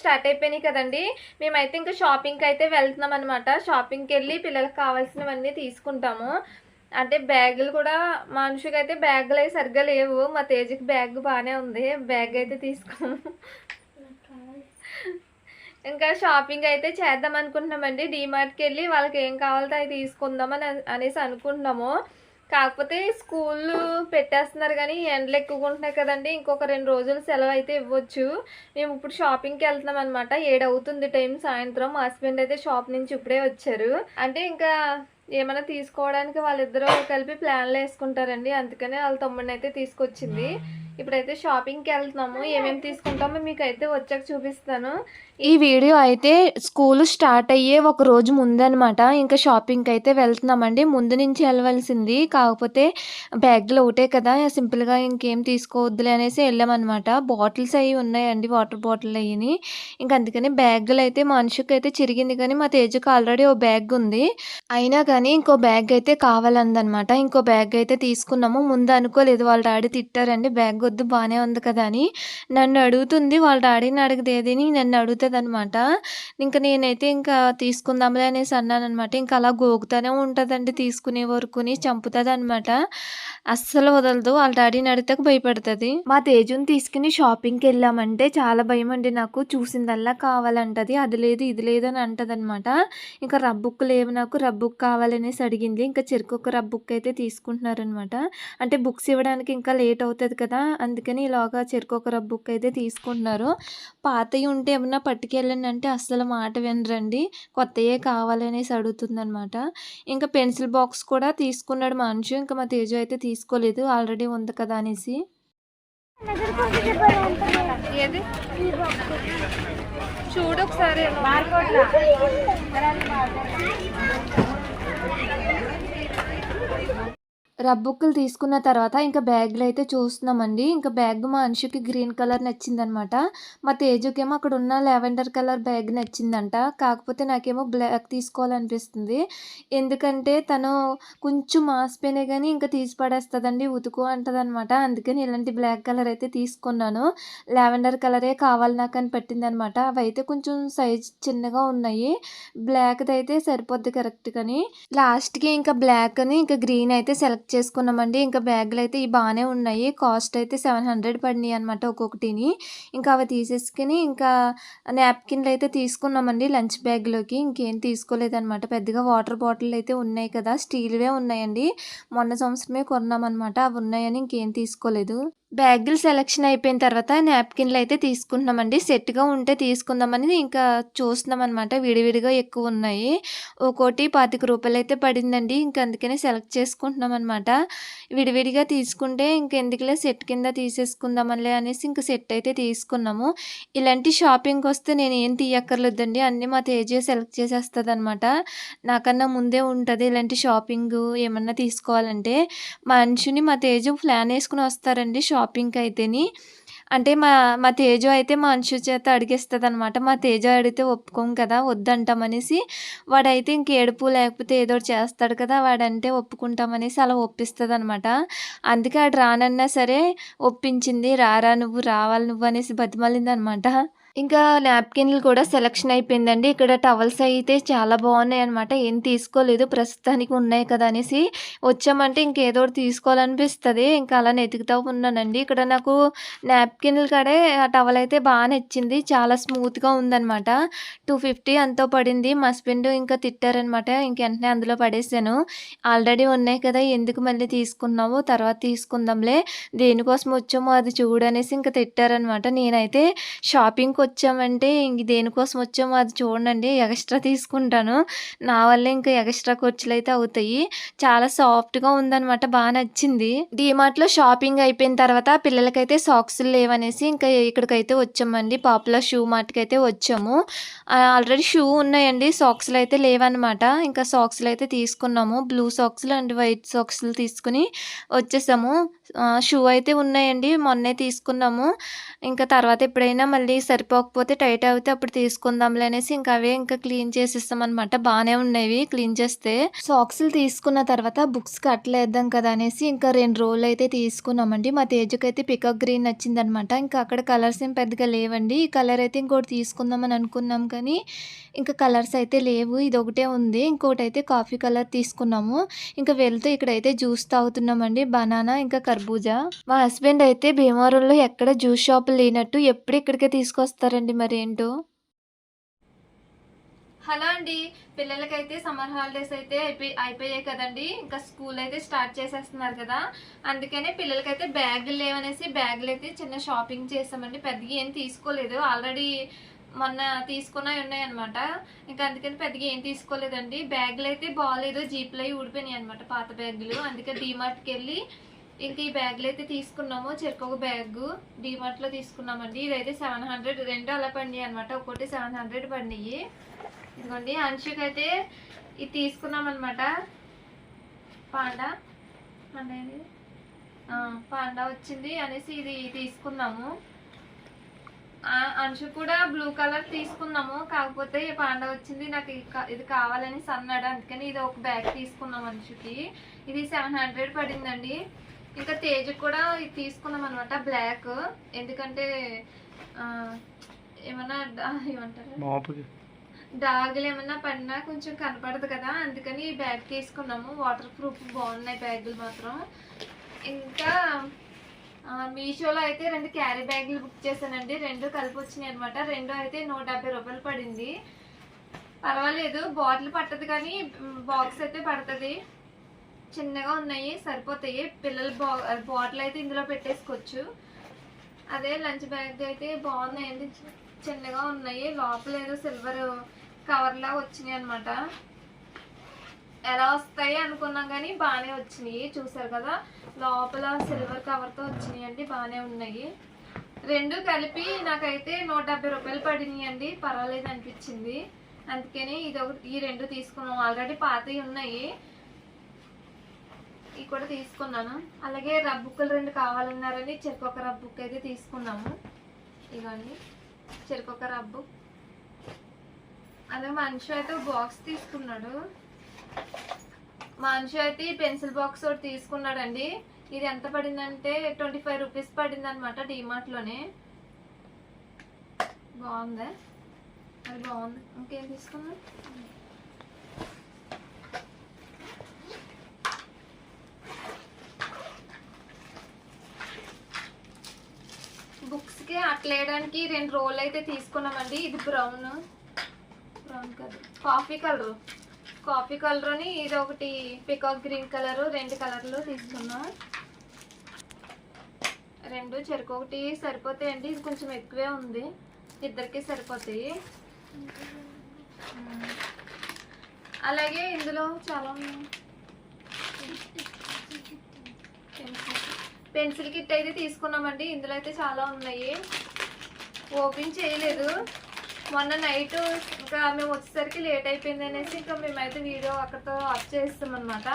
Start అయిపోయినాయి కదండి. మేమైతే ఇంకా షాపింగ్కి అయితే వెళ్తున్నాం అనమాట షాపింగ్కి వెళ్ళి పిల్లలకి కావాల్సినవన్నీ తీసుకుంటాము. అంటే బ్యాగులు కూడా మనుషుకి అయితే బ్యాగులు అవి సరిగ్గా లేవు. మా తేజకి బ్యాగ్ బాగానే ఉంది. బ్యాగ్ అయితే తీసుకోము. ఇంకా షాపింగ్ అయితే చేద్దాం అనుకుంటున్నామండి. డీమార్ట్కి వెళ్ళి వాళ్ళకి ఏం కావాలో అవి తీసుకుందామని అనేసి అనుకుంటున్నాము. కాకపోతే స్కూల్ పెట్టేస్తున్నారు కానీ ఎండలు ఎక్కువకుంటున్నాయి కదండి. ఇంకొక రెండు రోజులు సెలవు అయితే ఇవ్వచ్చు. మేము ఇప్పుడు షాపింగ్కి వెళ్తున్నాం అనమాట ఏడవుతుంది టైం. సాయంత్రం మా హస్బెండ్ అయితే షాప్ నుంచి ఇప్పుడే వచ్చారు. అంటే ఇంకా ఏమైనా తీసుకోవడానికి వాళ్ళిద్దరూ కలిపి ప్లాన్లు వేసుకుంటారండి. అందుకనే వాళ్ళ తమ్ముడిని అయితే తీసుకొచ్చింది. ఇప్పుడైతే షాపింగ్కి వెళ్తున్నాము. ఏమేమి తీసుకుంటామో మీకు అయితే వచ్చాక చూపిస్తాను. ఈ వీడియో అయితే స్కూల్ స్టార్ట్ అయ్యే ఒక రోజు ముందనమాట. ఇంకా షాపింగ్కి అయితే వెళ్తున్నామండి. ముందు నుంచి వెళ్ళవలసింది. కాకపోతే బ్యాగ్లో ఒకటే కదా. సింపుల్గా ఇంకేం తీసుకోవద్దులే అనేసి వెళ్ళామన్నమాట బాటిల్స్ అవి ఉన్నాయండి. వాటర్ బాటిల్ అయ్యి ఇంకా అందుకని బ్యాగులు అయితే మనిషికి అయితే చిరిగింది. కానీ మా తేజకు ఆల్రెడీ ఓ బ్యాగ్ ఉంది. అయినా కానీ ఇంకో బ్యాగ్ అయితే కావాలందనమాట. ఇంకో బ్యాగ్ అయితే తీసుకున్నాము. ముందు అనుకోలేదు. వాళ్ళ డాడీ తిట్టారండి. బ్యాగ్ వద్దు బాగానే ఉంది కదా అని నన్ను అడుగుతుంది. వాళ్ళ డాడీని అడిగదేదని నన్ను అడుగుతుంది అనమాట ఇంకా నేనైతే ఇంకా తీసుకుందాంలే అనేసి అన్నాను అనమాట ఇంకా అలా గోగుతూనే ఉంటుందండి తీసుకునే వరకుని చంపుతుంది అనమాట అస్సలు వదలదు. వాళ్ళ డాడీని అడిగితే భయపడుతుంది. మా తేజుని తీసుకుని షాపింగ్కి వెళ్ళామంటే చాలా భయం అండి నాకు. చూసిందల్లా కావాలంటది. అది లేదు ఇది లేదు అని అంటదనమాట ఇంకా రబ్బుక్ లేవు నాకు. రబ్బుక్ కావాలనేసి అడిగింది. ఇంకా చెరుకొక రబ్బుక్ అయితే తీసుకుంటున్నారనమాట అంటే బుక్స్ ఇవ్వడానికి ఇంకా లేట్ అవుతుంది కదా. అందుకని ఇలాగా చెరుకొక బుక్ అయితే తీసుకుంటున్నారు. పాతవి ఉంటే ఏమన్నా పట్టుకెళ్ళండి అంటే అస్సలు మాట వినరండి. కొత్తయే కావాలనేసి అడుగుతుందనమాట ఇంకా పెన్సిల్ బాక్స్ కూడా తీసుకున్నాడు మనిషి. ఇంకా మా తేజు అయితే తీసుకోలేదు. ఆల్రెడీ ఉంది కదా అనేసి. చూడు ఒకసారి. రబ్బుక్కులు తీసుకున్న తర్వాత ఇంకా బ్యాగ్లు అయితే చూస్తున్నామండి. ఇంకా బ్యాగ్ మా మనిషికి గ్రీన్ కలర్ నచ్చిందనమాట. మా తేజుకేమో అక్కడ ఉన్న లెవెండర్ కలర్ బ్యాగ్ నచ్చిందంట. కాకపోతే నాకేమో బ్లాక్ తీసుకోవాలనిపిస్తుంది. ఎందుకంటే తను కొంచెం మాసిపోయినా కానీ ఇంకా తీసి పడేస్తుందండి. ఉతుకు అంటదనమాట. అందుకని ఇలాంటి బ్లాక్ కలర్ అయితే తీసుకున్నాను. లెవెండర్ కలరే కావాలి నాకు అని పెట్టిందనమాట. అవి అయితే కొంచెం సైజ్ చిన్నగా ఉన్నాయి. బ్లాక్ది అయితే సరిపోద్ది కరెక్ట్ కానీ లాస్ట్కి ఇంకా బ్లాక్ అని ఇంకా గ్రీన్ అయితే సెలెక్ట్ చేసుకున్నామండి. ఇంకా బ్యాగులు అయితే ఇవి బాగానే ఉన్నాయి. కాస్ట్ అయితే సెవెన్ హండ్రెడ్ పడినాయి అనమాట ఒక్కొక్కటిని. ఇంకా అవి తీసేసుకుని ఇంకా నాప్కిన్లు అయితే తీసుకున్నామండి లంచ్ బ్యాగ్లోకి. ఇంకేం తీసుకోలేదన్నమాట. పెద్దగా వాటర్ బాటిల్ అయితే ఉన్నాయి కదా స్టీల్వే ఉన్నాయండి. మొన్న సంవత్సరమే కొన్నామన్నమాట. అవి ఉన్నాయని ఇంకేం తీసుకోలేదు. బ్యాగులు సెలెక్షన్ అయిపోయిన తర్వాత నాప్కిన్లు అయితే తీసుకుంటున్నామండి. సెట్గా ఉంటే తీసుకుందామని ఇంకా చూస్తున్నాం అనమాట విడివిడిగా ఎక్కువ ఉన్నాయి. ఒక్కోటి పాతిక రూపాయలు అయితే పడిందండి. ఇంకా అందుకనే సెలెక్ట్ చేసుకుంటున్నాం అనమాట విడివిడిగా తీసుకుంటే ఇంకెందుకులే సెట్ కింద తీసేసుకుందామనిలే అనేసి ఇంక సెట్ అయితే తీసుకున్నాము. ఇలాంటి షాపింగ్కి వస్తే నేను ఏం తీయక్కర్లేదండి. అన్నీ మా తేజే సెలెక్ట్ చేసేస్తుంది అనమాట నాకన్నా ముందే ఉంటుంది ఇలాంటి షాపింగ్ ఏమన్నా తీసుకోవాలంటే. మనిషిని మా తేజు ప్లాన్ వేసుకుని వస్తారండి షాప్ షాపింగ్కి అయితేని అంటే మా మా తేజు అయితే మా అంశు చేత అడిగేస్తుంది అనమాట మా తేజు అడిగితే ఒప్పుకోం కదా వద్దంటామనేసి వాడైతే ఇంక ఏడుపు లేకపోతే ఏదో చేస్తాడు కదా వాడంటే ఒప్పుకుంటామనేసి అలా ఒప్పిస్తుంది అనమాట అందుకే ఆడు రానన్నా సరే ఒప్పించింది రారా నువ్వు రావాలి నువ్వు అనేసి బతిమలిందనమాట ఇంకా నాప్కిన్లు కూడా సెలక్షన్ అయిపోయిందండి. ఇక్కడ టవల్స్ అయితే చాలా బాగున్నాయి అనమాట ఏం తీసుకోలేదు. ప్రస్తుతానికి ఉన్నాయి కదా అనేసి వచ్చామంటే ఇంకేదో ఒకటి తీసుకోవాలనిపిస్తుంది. ఇంకా అలా వెతుకుతూ ఉన్నానండి. ఇక్కడ నాకు నాప్కిన్లు కాడే ఆ టవల్ అయితే బాగా నచ్చింది. చాలా స్మూత్గా ఉందనమాట టూ ఫిఫ్టీ అంతో పడింది. మా హస్బెండ్ ఇంకా తిట్టారనమాట ఇంక వెంటనే అందులో పడేసాను. ఆల్రెడీ ఉన్నాయి కదా ఎందుకు మళ్ళీ తీసుకున్నావు? తర్వాత తీసుకుందాంలే. దేనికోసం వచ్చామో అది చూడనేసి ఇంకా తిట్టారనమాట నేనైతే షాపింగ్కి వచ్చామంటే ఇంక దేనికోసం వచ్చామో అది చూడండి ఎక్స్ట్రా తీసుకుంటాను. నా వల్ల ఇంకా ఎక్స్ట్రా ఖర్చులు అయితే అవుతాయి. చాలా సాఫ్ట్గా ఉందన్నమాట బాగా నచ్చింది. డీమార్ట్లో షాపింగ్ అయిపోయిన తర్వాత పిల్లలకైతే సాక్స్లు లేవనేసి ఇంకా ఇక్కడికైతే వచ్చామండి. పాపులర్ షూ మార్ట్కి అయితే వచ్చాము ఆల్రెడీ షూ ఉన్నాయండి సాక్స్లు అయితే లేవన్నమాట. ఇంకా సాక్స్లు అయితే తీసుకున్నాము. బ్లూ సాక్స్లు అండ్ వైట్ సాక్స్లు తీసుకుని వచ్చేసాము. షూ అయితే ఉన్నాయండి. మొన్నే తీసుకున్నాము. ఇంకా తర్వాత ఎప్పుడైనా మళ్ళీ సరిపోకపోతే టైట్ అవుతే అప్పుడు తీసుకుందాంలే అనేసి ఇంకా అవే ఇంకా క్లీన్ చేసేస్తాం అనమాట బాగానే ఉన్నాయి క్లీన్ చేస్తే. సాక్స్లు తీసుకున్న తర్వాత బుక్స్ కట్టలేద్దాం కదా అనేసి ఇంకా రెండు రోజులు అయితే తీసుకున్నామండి. మా తేజుకి అయితే పికప్ గ్రీన్ నచ్చిందనమాట ఇంకా అక్కడ కలర్స్ ఏం పెద్దగా లేవండి. ఈ కలర్ అయితే ఇంకోటి తీసుకుందామని అనుకున్నాం కానీ ఇంకా కలర్స్ అయితే లేవు. ఇది ఒకటే ఉంది. ఇంకోటి అయితే కాఫీ కలర్ తీసుకున్నాము. ఇంకా వెళ్తూ ఇక్కడైతే జ్యూస్ తాగుతున్నామండి. బనానా ఇంకా కర్బూజా. మా హస్బెండ్ అయితే భీమవరంలో ఎక్కడ జ్యూస్ షాపులు లేనట్టు ఎప్పుడు ఇక్కడికే తీసుకొస్తారండి మరి ఏంటో? హలో అండి. పిల్లలకైతే సమ్మర్ హాలిడేస్ అయితే అయిపోయి అయిపోయాయి కదండి. ఇంకా స్కూల్ అయితే స్టార్ట్ చేసేస్తున్నారు కదా. అందుకనే పిల్లలకైతే బ్యాగులు లేవనేసి బ్యాగులు అయితే చిన్న షాపింగ్ చేసామండి పెద్దగా ఏం తీసుకోలేదు. ఆల్రెడీ మొన్న తీసుకున్నవి ఉన్నాయి అనమాట ఇంకా అందుకని పెద్దగా ఏం తీసుకోలేదండి. బ్యాగులు అయితే బాగాలేదు జీప్లో అయి ఊడిపోయినాయి అనమాట పాత బ్యాగులు. అందుకే డీమార్ట్కి వెళ్ళి ఇంక ఈ బ్యాగ్లు అయితే తీసుకున్నాము. చెరుకొక బ్యాగ్ డీమార్ట్లో తీసుకున్నామండి. ఇదైతే సెవెన్ హండ్రెడ్ రెండు అలా పండియి అనమాట ఒకటి సెవెన్ హండ్రెడ్ పడినాయి. ఇదిగోండి అంశుకి అయితే ఇది తీసుకున్నామన్నమాట. పాండా. పాండా పాండా వచ్చింది అనేసి ఇది తీసుకున్నాము. అంశు కూడా బ్లూ కలర్ తీసుకున్నాము. కాకపోతే ఈ పాండా వచ్చింది. నాకు ఇది కా- ఇది కావాలని అన్నాడు అందుకని ఇది ఒక బ్యాగ్ తీసుకున్నాం అంశుకి. ఇది సెవెన్ హండ్రెడ్ పడిందండి. ఇంకా తేజ్ కూడా తీసుకున్నాం అనమాట బ్లాక్ ఎందుకంటే ఏమన్నా ఏమంటారు? డాగులు ఏమన్నా పడినా కొంచెం కనపడదు కదా అందుకని ఈ బ్యాగ్ తీసుకున్నాము. వాటర్ ప్రూఫ్ బాగున్నాయి బ్యాగులు మాత్రం. ఇంకా మీషోలో అయితే రెండు క్యారీ బ్యాగులు బుక్ చేశానండి. రెండు కలిపి వచ్చినాయి అనమాట రెండు అయితే నూట డెబ్బై రూపాయలు పడింది. పర్వాలేదు బాటిల్ పట్టదు కానీ బాక్స్ అయితే పడుతుంది. చిన్నగా ఉన్నాయి సరిపోతాయి. పిల్లల బా బాటిల్ అయితే ఇందులో పెట్టేసుకోవచ్చు. అదే లంచ్ బ్యాగ్ అయితే బాగున్నాయండి. చి- చిన్నగా ఉన్నాయి. లోపల ఏదో సిల్వర్ కవర్ లా వచ్చినాయి అనమాట ఎలా వస్తాయి అనుకున్నాం కానీ బాగానే వచ్చినాయి. చూసారు కదా? లోపల సిల్వర్ కవర్తో వచ్చినాయి అండి బాగానే ఉన్నాయి. రెండు కలిపి నాకైతే నూట డెబ్బై రూపాయలు పడినాయి అండి పర్వాలేదు అనిపించింది. అందుకని ఇది ఒకటి ఈ రెండు తీసుకున్నాం. ఆల్రెడీ పాతవి ఉన్నాయి. ఇవి కూడా తీసుకున్నాను. అలాగే రబ్బుక్కులు రెండు కావాలన్నారని చెరుకొక రబ్బుక్ అయితే తీసుకున్నాము. ఇవన్నీ చెరుకొక రబ్బు అలాగే మనిషి అయితే బాక్స్ తీసుకున్నాడు. మనిషి అయితే పెన్సిల్ బాక్స్ ఒకటి తీసుకున్నాడండి. ఇది ఎంత పడిందంటే ట్వంటీ ఫైవ్ రూపీస్ పడింది అనమాట డిమార్ట్లోనే బాగుందా? అది బాగుంది. ఇంకేం తీసుకున్నాం అయితే కి అట్లేయడానికి రెండు రోల్ అయితే తీసుకున్నామండి. ఇది brown brown colour coffee colour coffee colour అని ఇది ఒకటి పికాక్ గ్రీన్ కలర్ రెండు కలర్లు తీసుకున్నాం. రెండు చెరుకు ఒకటి సరిపోతాయండి. ఇది కొంచెం ఎక్కువే ఉంది. ఇద్దరికి సరిపోతాయి. అలాగే ఇందులో చాలా పెన్సిల్ కిట్ అయితే తీసుకున్నామండి. ఇందులో అయితే చాలా ఉన్నాయి. ఓపెన్ చేయలేదు. మొన్న నైట్ ఇంకా మేము వచ్చేసరికి లేట్ అయిపోయింది అనేసి ఇంకా మేమైతే వీడియో అక్కడతో ఆఫ్ చేస్తాం అనమాట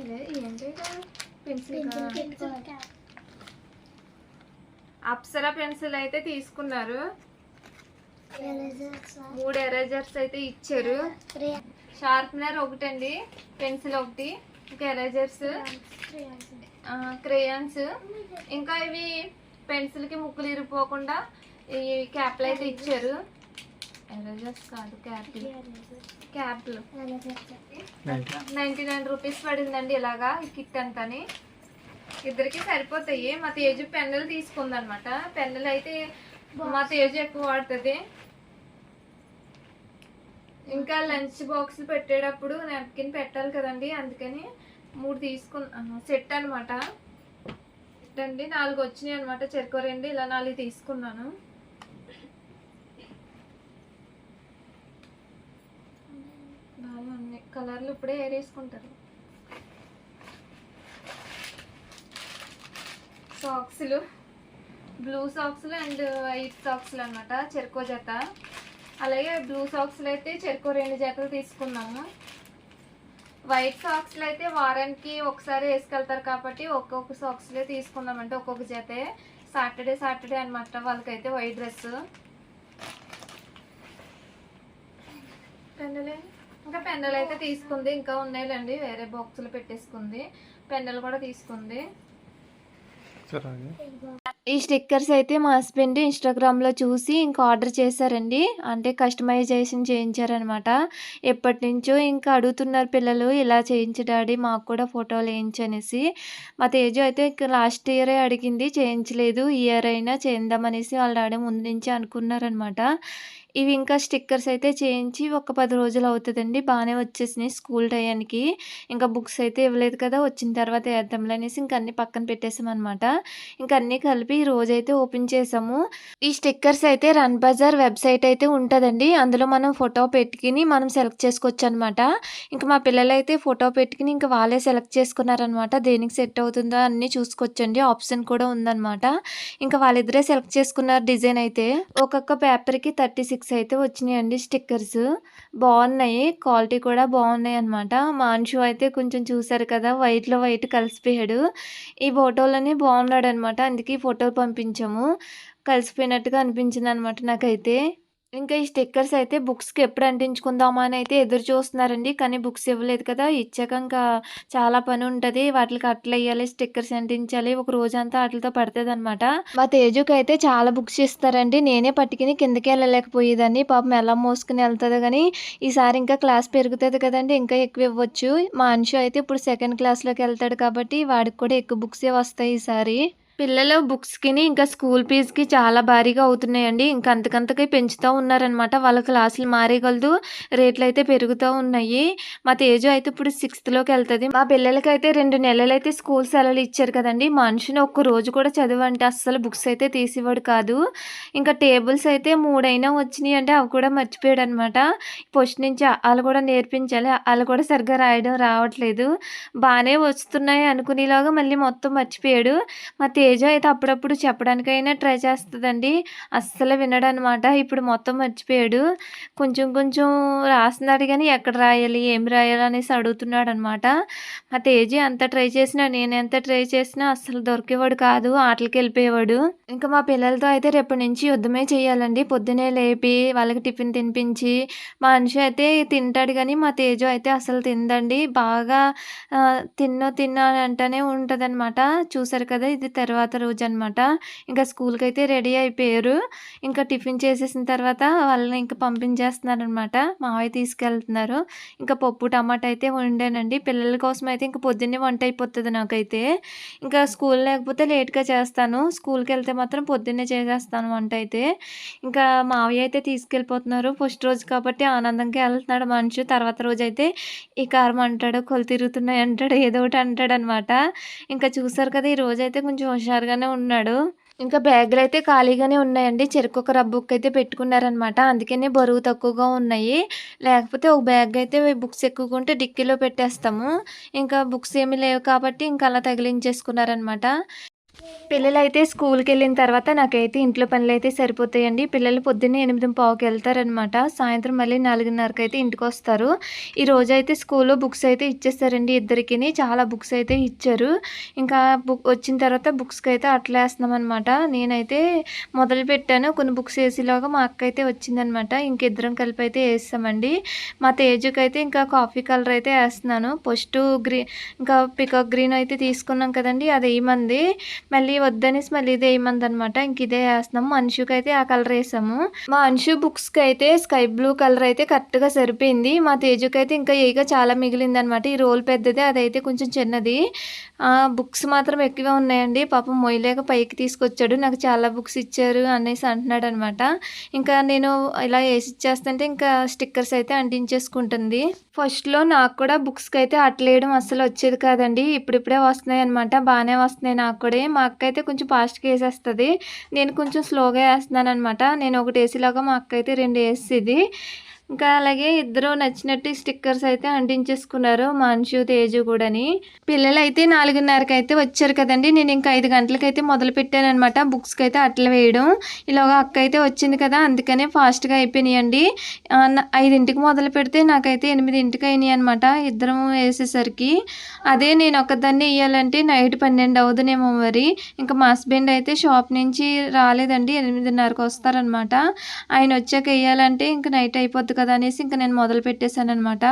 ఇదే ఏంటి పెన్సిల్ అప్సరా పెన్సిల్ అయితే తీసుకున్నారు. మూడు ఎరేజర్స్ అయితే ఇచ్చారు. షార్ప్నర్ ఒకటండి పెన్సిల్ ఒకటి ఇంకా ఎరేజర్స్ క్రేయాన్స్. ఇంకా ఇవి పెన్సిల్కి ముక్కులు ఇరిపోకుండా ఈ క్యాప్లు అయితే ఇచ్చారు. ఎరేజర్స్ కాదు క్యాప్లు. క్యాప్లు. నైంటీ నైన్ రూపీస్ పడిందండి ఇలాగా కిట్ అంతని. ఇద్దరికి సరిపోతాయి. మా తేజు పెన్నులు తీసుకుందనమాట. పెన్నులు అయితే మా తేజు ఎక్కువ వాడుతుంది. ఇంకా లంచ్ బాక్స్ పెట్టేటప్పుడు నాప్కిన్ పెట్టాలి కదండి అందుకని మూడు తీసుకున్నాను సెట్ అనమాట అండి నాలుగు వచ్చినాయి అనమాట చెరుకు రెండు ఇలా నాలుగు తీసుకున్నాను. బాగా ఉన్నాయి. కలర్లు ఇప్పుడే ఏరేసుకుంటారు సాక్స్లు బ్లూ సాక్స్లు అండ్ వైట్ సాక్స్లు అనమాట చెరుకో జత. అలాగే బ్లూ సాక్స్లు అయితే చెరుకు రెండు జతలు తీసుకున్నాము. వైట్ సాక్స్లు అయితే వారానికి ఒకసారి వేసుకెళ్తారు కాబట్టి ఒక్కొక్క సాక్స్లే తీసుకుందామంటే ఒక్కొక్క జతే. సాటర్డే సాటర్డే అనమాట వాళ్ళకైతే వైట్ డ్రెస్ పెన్నులే? ఇంకా పెన్నులు అయితే తీసుకుంది. ఇంకా ఉన్నాయిలేండి. వేరే బాక్సులు పెట్టేసుకుంది. పెన్నులు కూడా తీసుకుంది. సరే ఈ స్టిక్కర్స్ అయితే మా హస్బెండ్ ఇన్స్టాగ్రామ్లో చూసి ఇంకా ఆర్డర్ చేశారండి. అంటే కస్టమైజేషన్ చేయించారనమాట. ఎప్పటి నుంచో ఇంకా అడుగుతున్నారు పిల్లలు ఇలా చేయించు డాడీ మాకు కూడా ఫోటోలు వేయించనేసి మా తేజు అయితే లాస్ట్ ఇయరే అడిగింది చేయించలేదు ఇయర్ అయినా చేద్దామనేసి వాళ్ళ డాడీ ముందు నుంచి అనుకున్నారనమాట. ఇవి ఇంకా స్టిక్కర్స్ అయితే చేయించి ఒక పది రోజులు అవుతుందండి. బాగానే వచ్చేసినాయి స్కూల్ టయానికి. ఇంకా బుక్స్ అయితే ఇవ్వలేదు కదా వచ్చిన తర్వాత వేద్దాంలే అనేసి ఇంక అన్ని పక్కన పెట్టేసామన్నమాట. ఇంక అన్నీ కలిపి ఈ రోజు అయితే ఓపెన్ చేసాము. ఈ స్టిక్కర్స్ అయితే రన్ బజార్ వెబ్సైట్ అయితే ఉంటుందండి. అందులో మనం ఫోటో పెట్టుకుని మనం సెలెక్ట్ చేసుకోవచ్చు అనమాట ఇంకా మా పిల్లలు అయితే ఫోటో పెట్టుకుని ఇంకా వాళ్ళే సెలెక్ట్ చేసుకున్నారనమాట దేనికి సెట్ అవుతుందో అన్నీ చూసుకోవచ్చండి. ఆప్షన్ కూడా ఉందన్నమాట. ఇంకా వాళ్ళిద్దరే సెలెక్ట్ చేసుకున్నారు డిజైన్ అయితే. ఒక్కొక్క పేపర్కి థర్టీ సిక్స్ అయితే వచ్చినాయండి స్టిక్కర్స్. బాగున్నాయి క్వాలిటీ కూడా బాగున్నాయి అనమాట మాన్షు అయితే కొంచెం చూసారు కదా వైట్లో వైట్ కలిసిపోయాడు. ఈ ఫోటోలోనే బాగున్నాడు అనమాట అందుకే ఈ ఫోటోలు పంపించాము. కలిసిపోయినట్టుగా అనిపించింది అనమాట నాకైతే. ఇంకా ఈ స్టిక్కర్స్ అయితే బుక్స్కి ఎప్పుడు అంటించుకుందామా అని అయితే ఎదురు చూస్తున్నారండి. కానీ బుక్స్ ఇవ్వలేదు కదా. ఇచ్చాక ఇంకా చాలా పని ఉంటుంది. వాటికి అట్లా వేయాలి స్టిక్కర్స్ అంటించాలి. ఒక రోజంతా వాటితో పడుతుంది అనమాట మా తేజుకి అయితే చాలా బుక్స్ ఇస్తారండి. నేనే పట్టుకుని కిందకి వెళ్ళలేకపోయేదాన్ని. పాపం ఎలా మోసుకుని వెళ్తుంది కానీ ఈసారి ఇంకా క్లాస్ పెరుగుతుంది కదండి. ఇంకా ఎక్కువ ఇవ్వచ్చు. మా అంశు అయితే ఇప్పుడు సెకండ్ క్లాస్లోకి వెళ్తాడు కాబట్టి వాడికి కూడా ఎక్కువ బుక్సే వస్తాయి ఈసారి. పిల్లలు బుక్స్కి ఇంకా స్కూల్ ఫీజుకి చాలా భారీగా అవుతున్నాయండి. ఇంకా అంతకంతకి పెంచుతూ ఉన్నారనమాట వాళ్ళ క్లాసులు మారేగలదు. రేట్లు అయితే పెరుగుతూ ఉన్నాయి. మా తేజు అయితే ఇప్పుడు సిక్స్త్లోకి వెళ్తుంది. మా పిల్లలకి అయితే రెండు నెలలు అయితే స్కూల్ సెలవులు ఇచ్చారు కదండి. మనిషిని ఒక్క రోజు కూడా చదవంటే అస్సలు బుక్స్ అయితే తీసేవాడు కాదు. ఇంకా టేబుల్స్ అయితే మూడైనా వచ్చినాయి అంటే అవి కూడా మర్చిపోయాడు అనమాట ఫస్ట్ నుంచి వాళ్ళు కూడా నేర్పించాలి. వాళ్ళు కూడా సరిగ్గా రాయడం రావట్లేదు. బాగానే వస్తున్నాయి అనుకునేలాగా మళ్ళీ మొత్తం మర్చిపోయాడు. మా తేజ అయితే అప్పుడప్పుడు చెప్పడానికైనా ట్రై చేస్తుందండి. అస్సలు వినడనమాట. ఇప్పుడు మొత్తం మర్చిపోయాడు. కొంచెం కొంచెం రాస్తున్నాడు కానీ ఎక్కడ రాయాలి ఏం రాయాలి అనేసి అడుగుతున్నాడు అనమాట మా తేజ అంత ట్రై చేసినా నేను ఎంత ట్రై చేసినా అస్సలు దొరికేవాడు కాదు ఆటలకి వెళ్ళిపోయేవాడు. ఇంకా మా పిల్లలతో అయితే రేపటి నుంచి యుద్ధమే చేయాలండి. పొద్దునే లేపి వాళ్ళకి టిఫిన్ తినిపించి మా మనిషి అయితే తింటాడు కానీ మా తేజు అయితే అసలు తిందండి. బాగా తిన్నో తిన్నా అని అంటూనే ఉంటుంది చూసారు కదా ఇది తర్వాత తర్వాత రోజు అనమాట ఇంకా స్కూల్కి అయితే రెడీ అయిపోయారు. ఇంకా టిఫిన్ చేసేసిన తర్వాత వాళ్ళని ఇంకా పంపించేస్తున్నారు అనమాట మావయ్య తీసుకెళ్తున్నారు. ఇంకా పప్పు టమాటా అయితే వండానండి. పిల్లల కోసం అయితే ఇంకా పొద్దున్నే వంట అయిపోతుంది నాకైతే. ఇంకా స్కూల్ లేకపోతే లేట్గా చేస్తాను. స్కూల్కి వెళ్తే మాత్రం పొద్దున్నే చేసేస్తాను వంట అయితే. ఇంకా మావయ్య అయితే తీసుకెళ్ళిపోతున్నారు. ఫస్ట్ రోజు కాబట్టి ఆనందంగా వెళ్తున్నాడు మనిషి. తర్వాత రోజు అయితే ఈ కారం అంటాడు కొలు తిరుగుతున్నాయి అంటాడు ఏదో ఒకటి అంటాడు అనమాట ఇంకా చూసారు కదా ఈ రోజు అయితే కొంచెం హుషారుగానే ఉన్నాడు. ఇంకా బ్యాగులు అయితే ఖాళీగానే ఉన్నాయండి. చెరుకు ఒక రబ్బుక్ అయితే పెట్టుకున్నారనమాట అందుకనే బరువు తక్కువగా ఉన్నాయి. లేకపోతే ఒక బ్యాగ్ అయితే బుక్స్ ఎక్కువగా ఉంటే డిక్కీలో పెట్టేస్తాము. ఇంకా బుక్స్ ఏమీ లేవు కాబట్టి ఇంకా అలా తగిలించేసుకున్నారనమాట పిల్లలైతే స్కూల్కి వెళ్ళిన తర్వాత నాకైతే ఇంట్లో పనులు అయితే సరిపోతాయండి. పిల్లలు పొద్దున్నే ఎనిమిది పావుకి వెళ్తారనమాట సాయంత్రం మళ్ళీ నాలుగున్నరకు అయితే ఇంటికి వస్తారు ఈ రోజు అయితే స్కూల్లో బుక్స్ అయితే ఇచ్చేస్తారండి ఇద్దరికి చాలా బుక్స్ అయితే ఇచ్చారు. ఇంకా బుక్ వచ్చిన తర్వాత బుక్స్కి అయితే అట్లా వేస్తున్నాం అనమాట నేనైతే మొదలు పెట్టాను. కొన్ని బుక్స్ వేసేలాగా మా అక్క అయితే వచ్చిందనమాట ఇంకిద్దరం కలిపి అయితే వేస్తామండి. మా తేజుకి అయితే ఇంకా కాఫీ కలర్ అయితే వేస్తున్నాను. ఫస్ట్ గ్రీన్ ఇంకా పికాక్ గ్రీన్ అయితే తీసుకున్నాం కదండి. అది వేయమంది మళ్ళీ వద్దనేసి మళ్ళీ ఇదే వేయమంది అనమాట ఇంక ఇదే వేస్తున్నాము అన్షుకి అయితే ఆ కలర్ వేసాము. మా అన్షు బుక్స్కి అయితే స్కై బ్లూ కలర్ అయితే కరెక్ట్గా సరిపోయింది. మా తేజుకి అయితే ఇంకా ఏగా చాలా మిగిలిందనమాట. ఈ రోల్ పెద్దది అదైతే కొంచెం చిన్నది. బుక్స్ మాత్రం ఎక్కువే ఉన్నాయండి. పాపం మొయ్యలేక పైకి తీసుకొచ్చాడు. నాకు చాలా బుక్స్ ఇచ్చారు అనేసి అంటున్నాడు అనమాట ఇంకా నేను ఇలా వేసి ఇచ్చేస్తుంటే ఇంకా స్టిక్కర్స్ అయితే అంటించేసుకుంటుంది. ఫస్ట్లో నాకు కూడా బుక్స్కి అయితే అట్లేయడం అస్సలు వచ్చేది కాదండి. ఇప్పుడిప్పుడే వస్తున్నాయి అనమాట బాగానే వస్తున్నాయి నాకు కూడా. మా అక్క అయితే కొంచెం ఫాస్ట్గా వేసేస్తుంది. నేను కొంచెం స్లోగా వేస్తున్నాను అనమాట నేను ఒకటి వేసేలాగా మా అక్క అయితే రెండు వేసేది. ఇంకా అలాగే ఇద్దరు నచ్చినట్టు స్టిక్కర్స్ అయితే అంటించేసుకున్నారు మాన్షు తేజు కూడాని. పిల్లలు అయితే నాలుగున్నరకి అయితే వచ్చారు కదండి. నేను ఇంకా ఐదు గంటలకైతే మొదలు పెట్టాను అనమాట బుక్స్కి అయితే అట్లా వేయడం. ఇలాగ అక్క అయితే వచ్చింది కదా అందుకనే ఫాస్ట్గా అయిపోయినాయండి. ఐదింటికి మొదలు పెడితే నాకైతే ఎనిమిదింటికి అయినాయి అనమాట ఇద్దరం వేసేసరికి. అదే నేను ఒక్కదాన్ని వేయాలంటే నైట్ పన్నెండు అవుదునేమో మరి. ఇంకా మా హస్బెండ్ అయితే షాప్ నుంచి రాలేదండి ఎనిమిదిన్నరకు వస్తారనమాట ఆయన వచ్చాక వేయాలంటే ఇంకా నైట్ అయిపోద్ది కదా అనేసి ఇంకా నేను మొదలు పెట్టేశాను అనమాట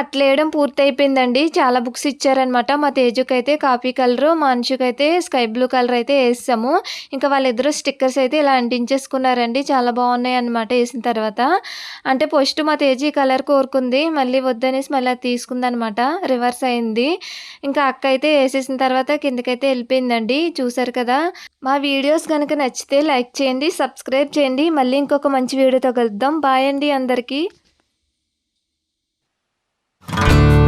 అట్లేయడం పూర్తి అయిపోయిందండి చాలా బుక్స్ ఇచ్చారనమాట మా తేజుకి అయితే కాపీ కలర్ మా అయితే స్కై బ్లూ కలర్ అయితే వేసాము. ఇంకా వాళ్ళిద్దరూ స్టిక్కర్స్ అయితే ఇలా అంటించేసుకున్నారండి. చాలా బాగున్నాయి అనమాట వేసిన తర్వాత. అంటే ఫస్ట్ మా తేజు ఈ కలర్ కోరుకుంది. మళ్ళీ వద్దనేసి మళ్ళీ అది తీసుకుందనమాట రివర్స్ అయింది. ఇంకా అక్క అయితే వేసేసిన తర్వాత కిందకైతే వెళ్ళిపోయిందండి. చూసారు కదా. మా వీడియోస్ కనుక నచ్చితే లైక్ చేయండి సబ్స్క్రైబ్ చేయండి. మళ్ళీ ఇంకొక మంచి వీడియోతో కలుద్దాం. బాయ్ అండి అందరికీ. Thank you.